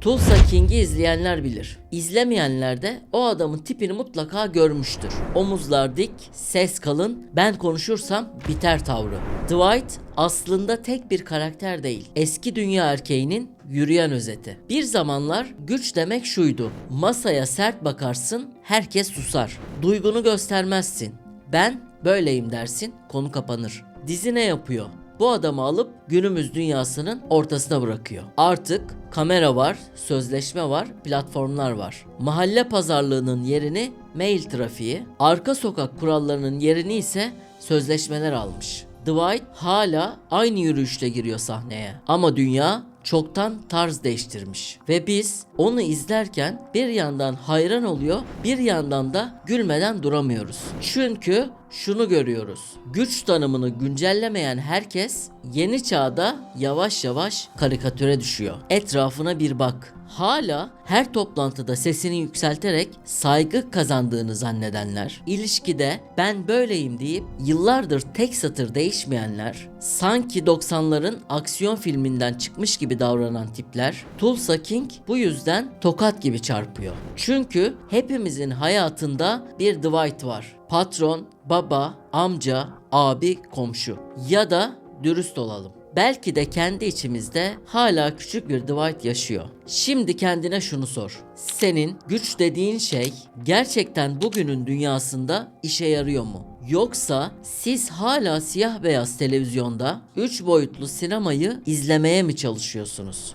Tulsa King'i izleyenler bilir. İzlemeyenler de o adamın tipini mutlaka görmüştür. Omuzlar dik, ses kalın, ben konuşursam biter tavrı. Dwight aslında tek bir karakter değil. Eski dünya erkeğinin yürüyen özeti. Bir zamanlar güç demek şuydu. Masaya sert bakarsın, herkes susar. Duygunu göstermezsin. Ben böyleyim dersin, konu kapanır. Dizi ne yapıyor? Bu adamı alıp günümüz dünyasının ortasına bırakıyor. Artık kamera var, sözleşme var, platformlar var. Mahalle pazarlığının yerini mail trafiği, arka sokak kurallarının yerini ise sözleşmeler almış. Dwight hala aynı yürüyüşle giriyor sahneye. Ama dünya çoktan tarz değiştirmiş. Ve biz onu izlerken bir yandan hayran oluyor, bir yandan da gülmeden duramıyoruz. Çünkü şunu görüyoruz. Güç tanımını güncellemeyen herkes yeni çağda yavaş yavaş karikatüre düşüyor. Etrafına bir bak. Hala her toplantıda sesini yükselterek saygı kazandığını zannedenler, ilişkide ben böyleyim deyip yıllardır tek satır değişmeyenler, sanki 90'ların aksiyon filminden çıkmış gibi davranan tipler, Tulsa King bu yüzden tokat gibi çarpıyor. Çünkü hepimizin hayatında bir Dwight var. Patron, baba, amca, abi, komşu. Ya da dürüst olalım. Belki de kendi içimizde hala küçük bir Dwight yaşıyor. Şimdi kendine şunu sor. Senin güç dediğin şey gerçekten bugünün dünyasında işe yarıyor mu? Yoksa siz hala siyah beyaz televizyonda 3 boyutlu sinemayı izlemeye mi çalışıyorsunuz?